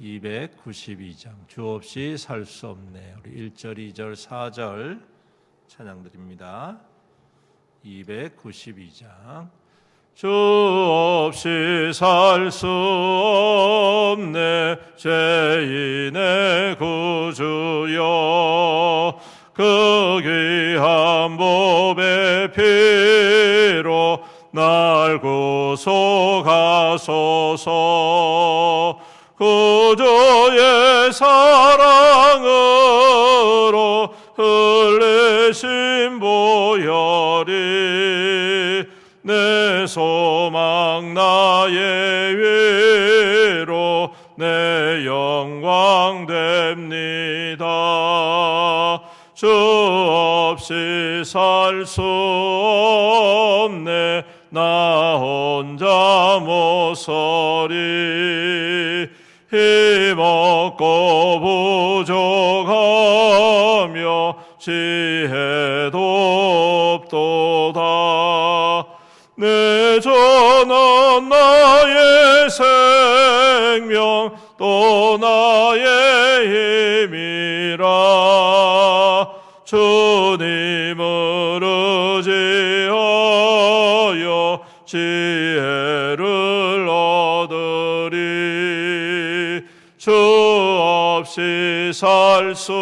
292장 주 없이 살 수 없네. 우리 1절, 2절, 4절 찬양 드립니다. 292장 주 없이 살 수 없네 죄인의 구주여 그 귀한 몸 살수 없네. 나 혼자 못 서리 힘없고 부족하며 지혜도 없도다. 내 전한 나의 생명 또 나의 힘이라. 주님 없이 살 수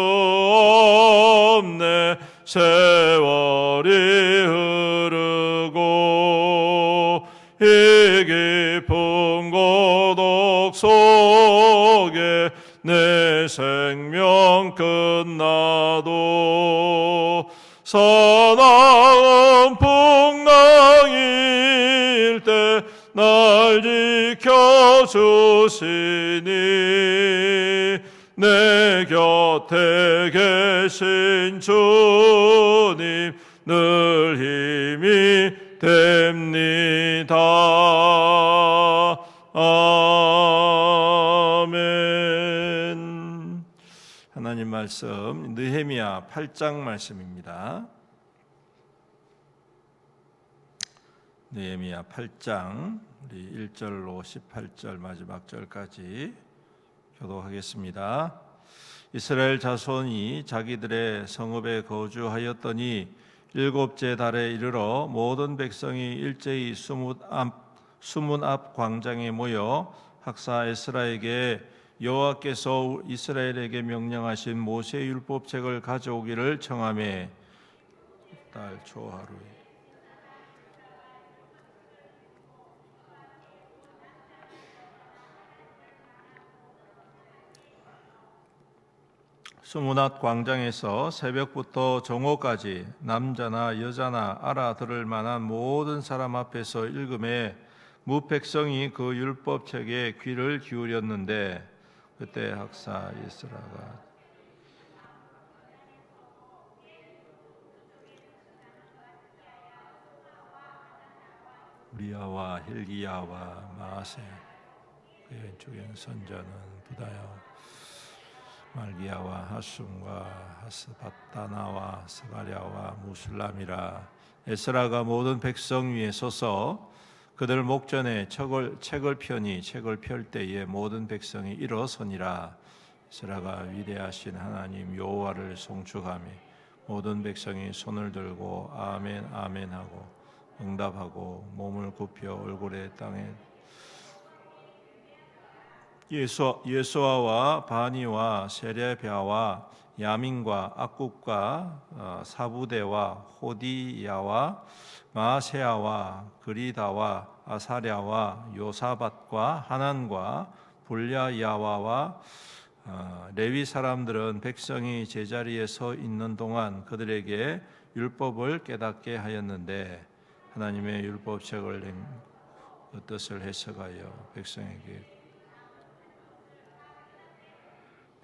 없네. 세월이 흐르고 이 깊은 고독 속에 내 생명 끝나도 사나운 풍랑일 때 날 지켜주시니 내 곁에 계신 주님 늘 힘이 됩니다. 아멘. 하나님 말씀 느헤미야 8장 말씀입니다. 느헤미야 8장 우리 1절로 18절 마지막 절까지 교독하겠습니다. 이스라엘 자손이 자기들의 성읍에 거주하였더니 일곱째 달에 이르러 모든 백성이 일제히 수문 앞, 수문 앞 광장에 모여 학사 에스라에게 여호와께서 이스라엘에게 명령하신 모세 율법책을 가져오기를 청하매 달 초하루에 수문앞 광장에서 새벽부터 정오까지 남자나 여자나 알아들을 만한 모든 사람 앞에서 읽음에 무백성이 그 율법책에 귀를 기울였는데 그때 학사 이스라가 우리야와 힐기야와 마세 그 왼쪽에는 선자는 부다요 말기야와 하숨과 하스바타나와 스가랴와 무슬람이라 에스라가 모든 백성 위에 서서 그들 목전에 책을, 책을 펴니 책을 펼 때에 모든 백성이 일어서니라. 에스라가 위대하신 하나님 여호와를 송축하며 모든 백성이 손을 들고 아멘 아멘 하고 응답하고 몸을 굽혀 얼굴에 땅에 예수 예수아와 바니와 세레비아와 야민과 악국과 어, 사부대와 호디야와 마세아와 그리다와 아사랴와 요사밭과 하난과 불야야와와 어, 레위 사람들은 백성이 제자리에 서 있는 동안 그들에게 율법을 깨닫게 하였는데 하나님의 율법책을 낸 뜻을 해석하여 백성에게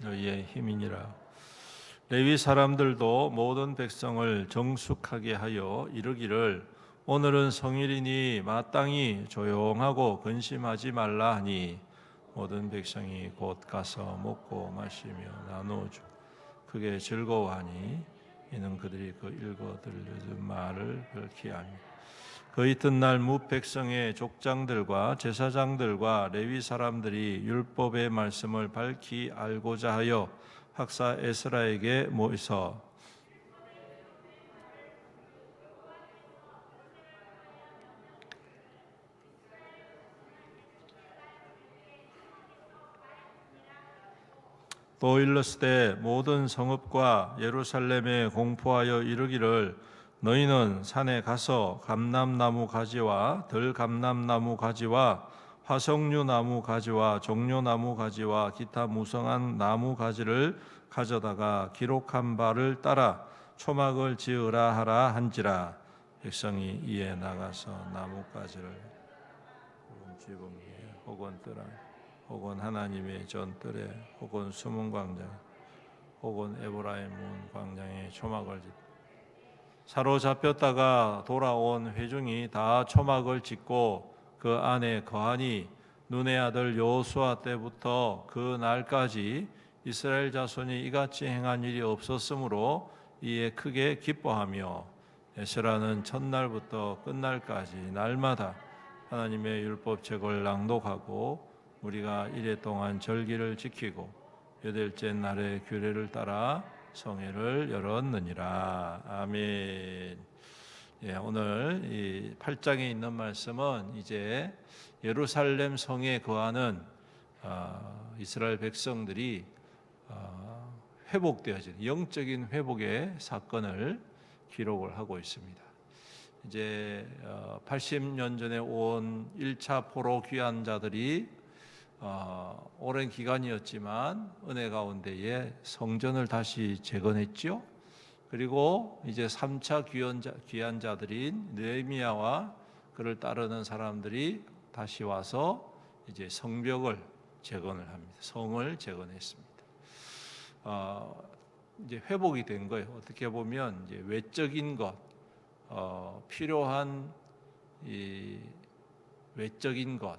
너희의 힘이니라. 레위 사람들도 모든 백성을 정숙하게 하여 이르기를 오늘은 성일이니 마땅히 조용하고 근심하지 말라 하니 모든 백성이 곧 가서 먹고 마시며 나누어주. 크게 즐거워하니 이는 그들이 그 읽어 들려준 말을 별키 하니 그 이튿날 무 백성의 족장들과 제사장들과 레위 사람들이 율법의 말씀을 밝히 알고자 하여 학사 에스라에게 모이서 또 일렀을 모든 성읍과 예루살렘에 공포하여 이르기를 너희는 산에 가서 감람나무 가지와 들감람나무 가지와 화석류 나무 가지와 종려나무 가지와 기타 무성한 나무 가지를 가져다가 기록한 바를 따라 초막을 지으라 하라 한지라. 백성이 이에 나가서 나무 가지를 지붕에 혹은 뜰 안에 혹은 하나님의 전뜰에 혹은 숨은 광장 혹은 에브라임 문 광장에 초막을 짓 사로잡혔다가 돌아온 회중이 다 초막을 짓고 그 안에 거하니 눈의 아들 여호수아 때부터 그 날까지 이스라엘 자손이 이같이 행한 일이 없었으므로 이에 크게 기뻐하며 에스라는 첫날부터 끝날까지 날마다 하나님의 율법책을 낭독하고 우리가 이래 동안 절기를 지키고 여덟째 날의 규례를 따라 성회를 열었느니라. 아멘. 예, 오늘 이 8장에 있는 말씀은 이제 예루살렘 성에 거하는 어, 이스라엘 백성들이 어, 회복되어진 영적인 회복의 사건을 기록을 하고 있습니다. 이제 어, 80년 전에 온 1차 포로 귀환 자들이 어, 오랜 기간이었지만 은혜 가운데에 성전을 다시 재건했죠. 그리고 이제 3차 귀환자, 귀환자들인 느헤미야와 그를 따르는 사람들이 다시 와서 이제 성벽을 재건을 합니다. 성을 재건했습니다. 어, 이제 회복이 된 거예요. 어떻게 보면 이제 외적인 것, 어, 필요한 이 외적인 것,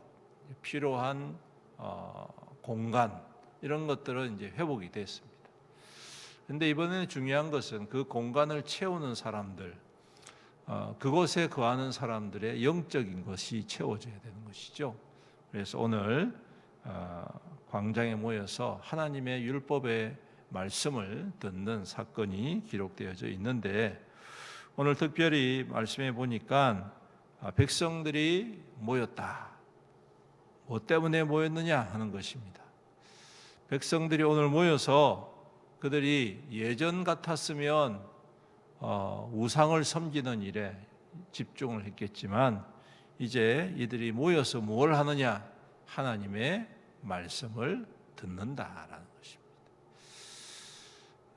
필요한 어, 공간 이런 것들은 이제 회복이 됐습니다. 근데 이번에 중요한 것은 그 공간을 채우는 사람들, 어, 그곳에 거하는 사람들의 영적인 것이 채워져야 되는 것이죠. 그래서 오늘 어, 광장에 모여서 하나님의 율법의 말씀을 듣는 사건이 기록되어져 있는데 오늘 특별히 말씀해 보니까 아, 백성들이 모였다. 뭐 때문에 모였느냐 하는 것입니다. 백성들이 오늘 모여서 그들이 예전 같았으면 어, 우상을 섬기는 일에 집중을 했겠지만 이제 이들이 모여서 뭘 하느냐 하나님의 말씀을 듣는다라는 것입니다.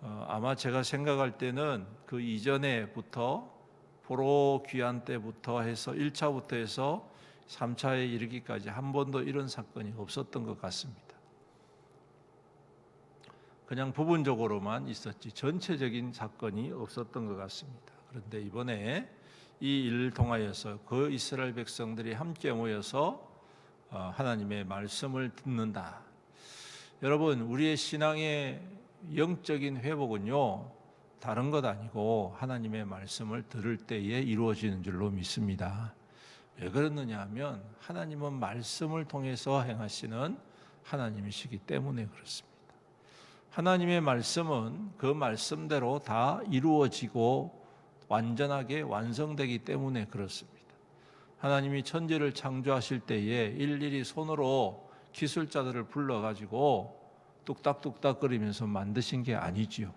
어, 아마 제가 생각할 때는 그 이전에부터 포로 귀환 때부터 해서 1차부터 해서 3차에 이르기까지 한 번도 이런 사건이 없었던 것 같습니다. 그냥 부분적으로만 있었지 전체적인 사건이 없었던 것 같습니다. 그런데 이번에 이 일을 통하여서 그 이스라엘 백성들이 함께 모여서 어, 하나님의 말씀을 듣는다. 여러분, 우리의 신앙의 영적인 회복은요, 다른 것 아니고 하나님의 말씀을 들을 때에 이루어지는 줄로 믿습니다. 왜 그러느냐 하면 하나님은 말씀을 통해서 행하시는 하나님이시기 때문에 그렇습니다. 하나님의 말씀은 그 말씀대로 다 이루어지고 완전하게 완성되기 때문에 그렇습니다. 하나님이 천지를 창조하실 때에 일일이 손으로 기술자들을 불러 가지고 뚝딱뚝딱 거리면서 만드신 게 아니지요.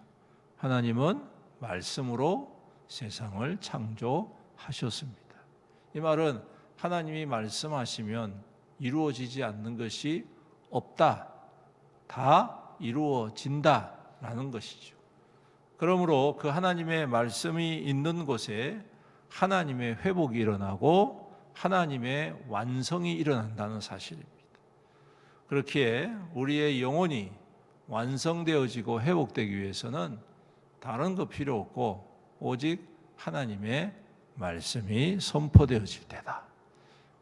하나님은 말씀으로 세상을 창조하셨습니다. 이 말은 하나님이 말씀하시면 이루어지지 않는 것이 없다. 다 이루어진다라는 것이죠. 그러므로 그 하나님의 말씀이 있는 곳에 하나님의 회복이 일어나고 하나님의 완성이 일어난다는 사실입니다. 그렇기에 우리의 영혼이 완성되어지고 회복되기 위해서는 다른 거 필요 없고 오직 하나님의 말씀이 선포되어질 때다.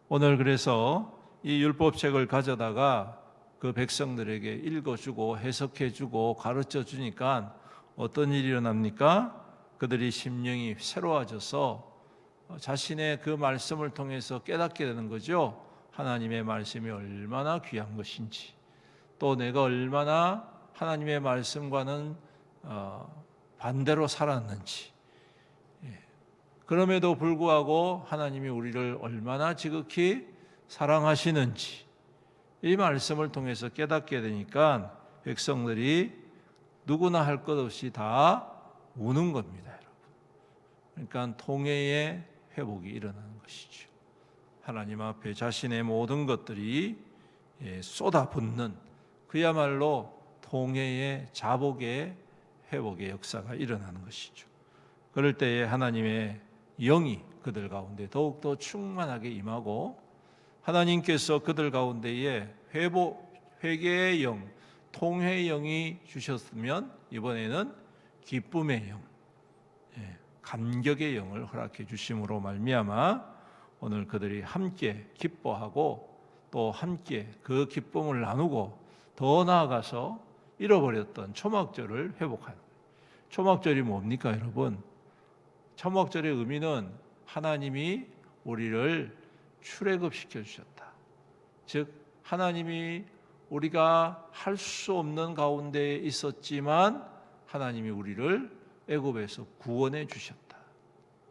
오늘 그래서 이 율법책을 가져다가 그 백성들에게 읽어주고 해석해주고 가르쳐 주니까 어떤 일이 일어납니까? 그들이 심령이 새로워져서 자신의 그 말씀을 통해서 깨닫게 되는 거죠. 하나님의 말씀이 얼마나 귀한 것인지, 또 내가 얼마나 하나님의 말씀과는 어, 반대로 살았는지. 예. 그럼에도 불구하고 하나님이 우리를 얼마나 지극히 사랑하시는지 이 말씀을 통해서 깨닫게 되니까 백성들이 누구나 할 것 없이 다 우는 겁니다, 여러분. 그러니까 통해의 회복이 일어나는 것이죠. 하나님 앞에 자신의 모든 것들이 예, 쏟아붓는 그야말로 통해의 자복의 회복의 역사가 일어나는 것이죠. 그럴 때에 하나님의 영이 그들 가운데 더욱더 충만하게 임하고 하나님께서 그들 가운데에 회복, 회개의 영, 통회의 영이 주셨으면 이번에는 기쁨의 영, 예, 감격의 영을 허락해 주심으로 말미암아 오늘 그들이 함께 기뻐하고 또 함께 그 기쁨을 나누고 더 나아가서 잃어버렸던 초막절을 회복하는 초막절이 뭡니까 여러분? 초막절의 의미는 하나님이 우리를 출애굽 시켜 주셨다. 즉 하나님이 우리가 할 수 없는 가운데 있었지만 하나님이 우리를 애굽에서 구원해 주셨다.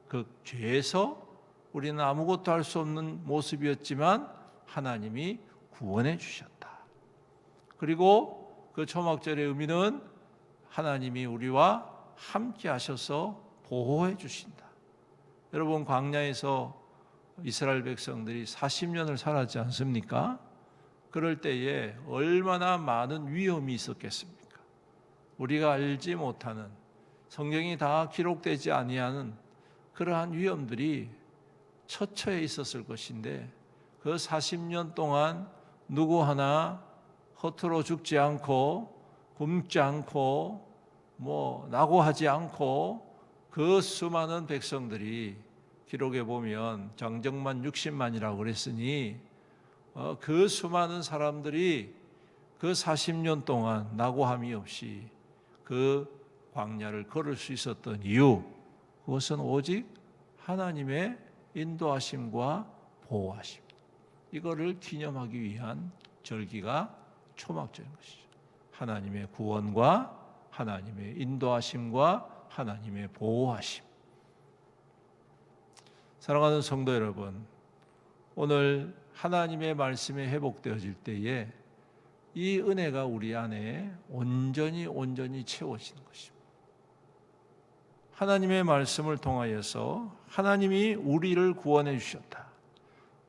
그 죄에서 우리는 아무것도 할 수 없는 모습이었지만 하나님이 구원해 주셨다. 그리고 그 초막절의 의미는 하나님이 우리와 함께 하셔서 보호해 주신다. 여러분 광야에서 이스라엘 백성들이 40년을 살았지 않습니까? 그럴 때에 얼마나 많은 위험이 있었겠습니까? 우리가 알지 못하는 성경이 다 기록되지 아니하는 그러한 위험들이 처처에 있었을 것인데 그 40년 동안 누구 하나 허투루 죽지 않고 굶지 않고 뭐 낙오하지 않고 그 수많은 백성들이 기록에 보면 장정만 60만이라고 그랬으니 어, 그 수많은 사람들이 그 40년 동안 낙오함이 없이 그 광야를 걸을 수 있었던 이유 그것은 오직 하나님의 인도하심과 보호하심 이거를 기념하기 위한 절기가 초막절인 것이죠. 하나님의 구원과 하나님의 인도하심과 하나님의 보호하심 사랑하는 성도 여러분, 오늘 하나님의 말씀이 회복되어질 때에 이 은혜가 우리 안에 온전히 온전히 채워지는 것입니다. 하나님의 말씀을 통하여서 하나님이 우리를 구원해 주셨다.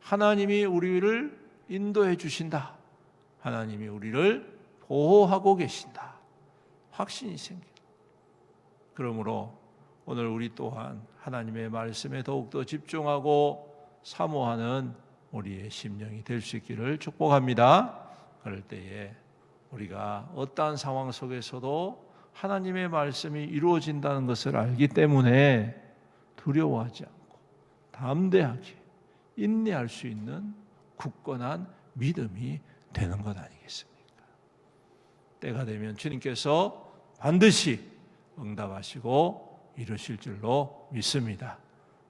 하나님이 우리를 인도해 주신다. 하나님이 우리를 보호하고 계신다. 확신이 생깁니다. 그러므로 오늘 우리 또한 하나님의 말씀에 더욱더 집중하고 사모하는 우리의 심령이 될 수 있기를 축복합니다. 그럴 때에 우리가 어떠한 상황 속에서도 하나님의 말씀이 이루어진다는 것을 알기 때문에 두려워하지 않고 담대하게 인내할 수 있는 굳건한 믿음이 되는 것 아니겠습니까? 때가 되면 주님께서 반드시 응답하시고 이루실 줄로 믿습니다.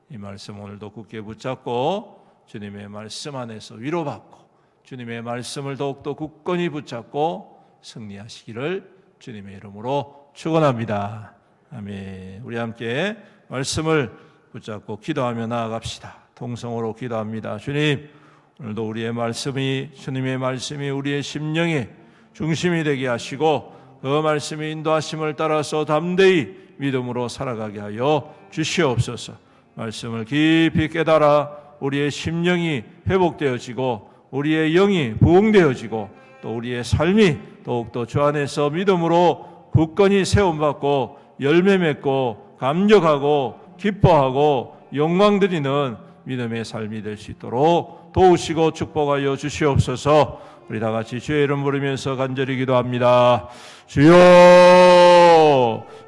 이 말씀 오늘도 굳게 붙잡고 주님의 말씀 안에서 위로받고 주님의 말씀을 더욱더 굳건히 붙잡고 승리하시기를 주님의 이름으로 축원합니다. 아멘. 우리 함께 말씀을 붙잡고 기도하며 나아갑시다. 동성으로 기도합니다. 주님, 오늘도 우리의 말씀이 주님의 말씀이 우리의 심령의 중심이 되게 하시고 그 말씀의 인도하심을 따라서 담대히 믿음으로 살아가게 하여 주시옵소서. 말씀을 깊이 깨달아 우리의 심령이 회복되어지고 우리의 영이 부흥되어지고 또 우리의 삶이 더욱더 주 안에서 믿음으로 굳건히 세움받고 열매 맺고 감격하고 기뻐하고 영광 드리는 믿음의 삶이 될 수 있도록 도우시고 축복하여 주시옵소서. 우리 다 같이 주의 이름 부르면서 간절히 기도합니다. 주여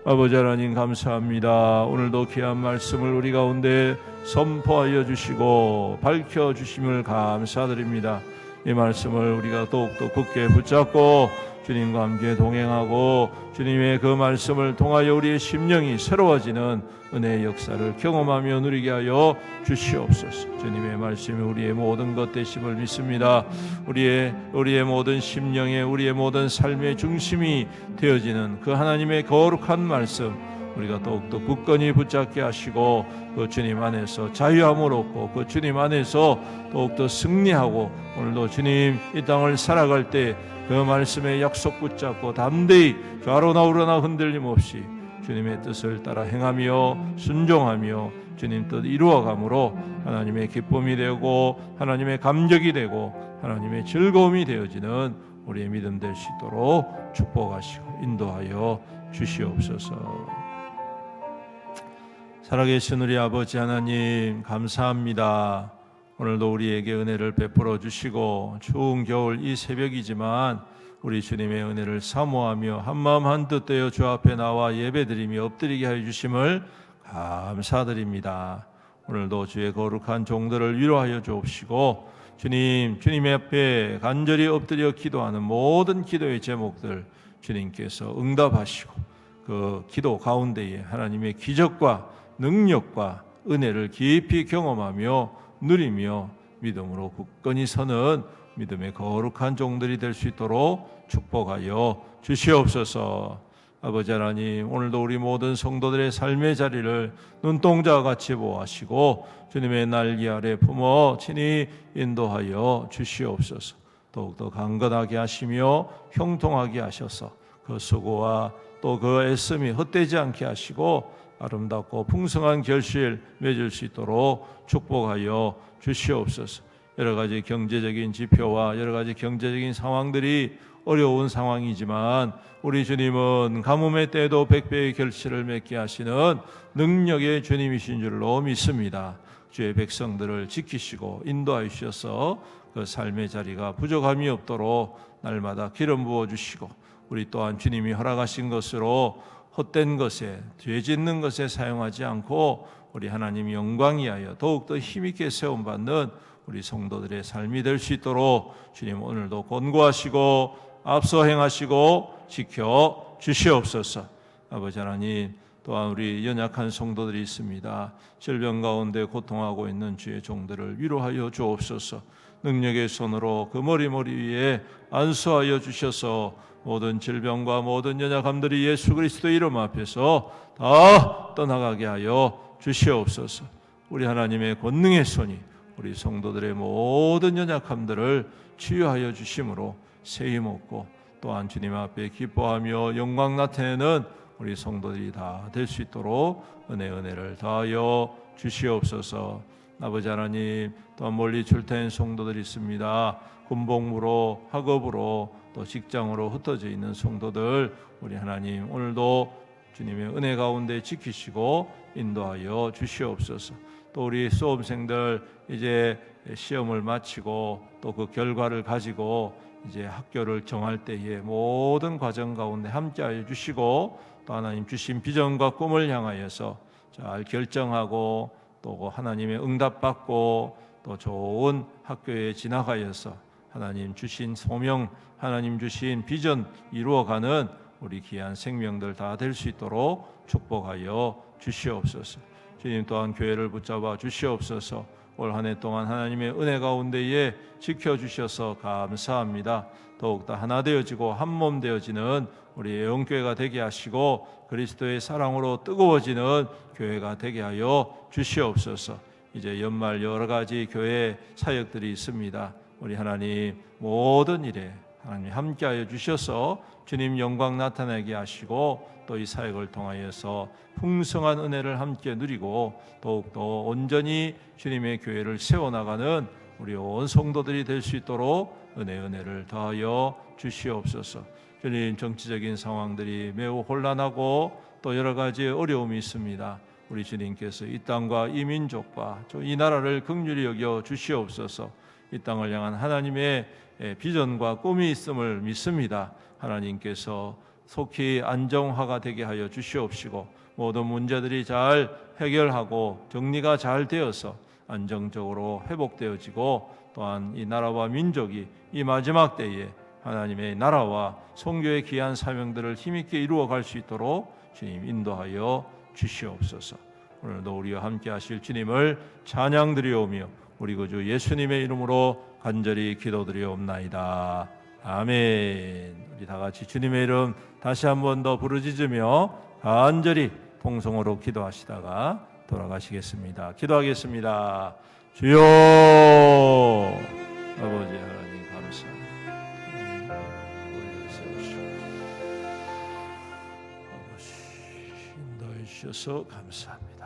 아버지 하나님 감사합니다. 오늘도 귀한 말씀을 우리 가운데 선포하여 주시고 밝혀 주심을 감사드립니다. 이 말씀을 우리가 더욱더 굳게 붙잡고 주님과 함께 동행하고 주님의 그 말씀을 통하여 우리의 심령이 새로워지는 은혜의 역사를 경험하며 누리게 하여 주시옵소서. 주님의 말씀이 우리의 모든 것 되심을 믿습니다. 우리의 우리의 모든 심령의 우리의 모든 삶의 중심이 되어지는 그 하나님의 거룩한 말씀 우리가 더욱더 굳건히 붙잡게 하시고 그 주님 안에서 자유함을 얻고 그 주님 안에서 더욱더 승리하고 오늘도 주님 이 땅을 살아갈 때 그 말씀의 약속 붙잡고 담대히 좌로나 우로나 흔들림 없이 주님의 뜻을 따라 행하며 순종하며 주님 뜻 이루어감으로 하나님의 기쁨이 되고 하나님의 감격이 되고 하나님의 즐거움이 되어지는 우리의 믿음 될 수 있도록 축복하시고 인도하여 주시옵소서. 살아계신 우리 아버지 하나님 감사합니다. 오늘도 우리에게 은혜를 베풀어 주시고 추운 겨울 이 새벽이지만 우리 주님의 은혜를 사모하며 한마음 한뜻 되어 주 앞에 나와 예배드리며 엎드리게 하여 주심을 감사드립니다. 오늘도 주의 거룩한 종들을 위로하여 주옵시고 주님 주님의 앞에 간절히 엎드려 기도하는 모든 기도의 제목들 주님께서 응답하시고 그 기도 가운데에 하나님의 기적과 능력과 은혜를 깊이 경험하며 누리며 믿음으로 굳건히 서는 믿음의 거룩한 종들이 될 수 있도록 축복하여 주시옵소서. 아버지 하나님, 오늘도 우리 모든 성도들의 삶의 자리를 눈동자와 같이 보하시고 주님의 날개 아래 품어 친히 인도하여 주시옵소서. 더욱더 강건하게 하시며 형통하게 하셔서 그 수고와 또 그 애씀이 헛되지 않게 하시고 아름답고 풍성한 결실 맺을 수 있도록 축복하여 주시옵소서. 여러 가지 경제적인 지표와 여러 가지 경제적인 상황들이 어려운 상황이지만 우리 주님은 가뭄의 때도 백배의 결실을 맺게 하시는 능력의 주님이신 줄로 믿습니다. 주의 백성들을 지키시고 인도하여 주셔서 그 삶의 자리가 부족함이 없도록 날마다 기름 부어 주시고 우리 또한 주님이 허락하신 것으로 헛된 것에 죄 짓는 것에 사용하지 않고 우리 하나님 영광 이하여 더욱더 힘있게 세움 받는 우리 성도들의 삶이 될 수 있도록 주님 오늘도 권고하시고 앞서 행하시고 지켜 주시옵소서. 아버지 하나님 또한 우리 연약한 성도들이 있습니다. 질병 가운데 고통하고 있는 주의 종들을 위로하여 주옵소서. 능력의 손으로 그 머리 머리 위에 안수하여 주셔서 모든 질병과 모든 연약함들이 예수 그리스도 이름 앞에서 다 떠나가게 하여 주시옵소서. 우리 하나님의 권능의 손이 우리 성도들의 모든 연약함들을 치유하여 주심으로 세임 얻고 또한 주님 앞에 기뻐하며 영광 나타내는 우리 성도들이 다 될 수 있도록 은혜 은혜를 다하여 주시옵소서. 아버지 하나님 또한 멀리 출퇴한 성도들이 있습니다. 군복무로 학업으로 또 직장으로 흩어져 있는 성도들 우리 하나님 오늘도 주님의 은혜 가운데 지키시고 인도하여 주시옵소서. 또 우리 수험생들 이제 시험을 마치고 또 그 결과를 가지고 이제 학교를 정할 때에 모든 과정 가운데 함께하여 주시고 또 하나님 주신 비전과 꿈을 향하여서 잘 결정하고 또 하나님의 응답받고 또 좋은 학교에 지나가여서 하나님 주신 소명, 하나님 주신 비전 이루어가는 우리 귀한 생명들 다 될 수 있도록 축복하여 주시옵소서. 주님 또한 교회를 붙잡아 주시옵소서. 올 한 해 동안 하나님의 은혜 가운데에 지켜 주셔서 감사합니다. 더욱더 하나 되어지고 한 몸 되어지는 우리 영교회가 되게 하시고 그리스도의 사랑으로 뜨거워지는 교회가 되게 하여 주시옵소서. 이제 연말 여러 가지 교회 사역들이 있습니다. 우리 하나님 모든 일에 하나님 함께하여 주셔서 주님 영광 나타내게 하시고 또 이 사역을 통하여서 풍성한 은혜를 함께 누리고 더욱더 온전히 주님의 교회를 세워나가는 우리 온 성도들이 될 수 있도록 은혜 은혜를 더하여 주시옵소서. 주님 정치적인 상황들이 매우 혼란하고 또 여러 가지 어려움이 있습니다. 우리 주님께서 이 땅과 이 민족과 또이 나라를 긍휼히 여겨 주시옵소서. 이 땅을 향한 하나님의 예, 비전과 꿈이 있음을 믿습니다. 하나님께서 속히 안정화가 되게 하여 주시옵시고 모든 문제들이 잘 해결하고 정리가 잘 되어서 안정적으로 회복되어지고 또한 이 나라와 민족이 이 마지막 때에 하나님의 나라와 성교의 귀한 사명들을 힘있게 이루어 갈 수 있도록 주님 인도하여 주시옵소서. 오늘도 우리와 함께 하실 주님을 찬양드리오며 우리 구주 예수님의 이름으로 간절히 기도드리옵나이다. 아멘. 우리 다 같이 주님의 이름 다시 한 번 더 부르짖으며 간절히 통성으로 기도하시다가 돌아가시겠습니다. 기도하겠습니다. 주여 아버지 하나님 감사합니다. 아버지 인도해 주셔서 감사합니다.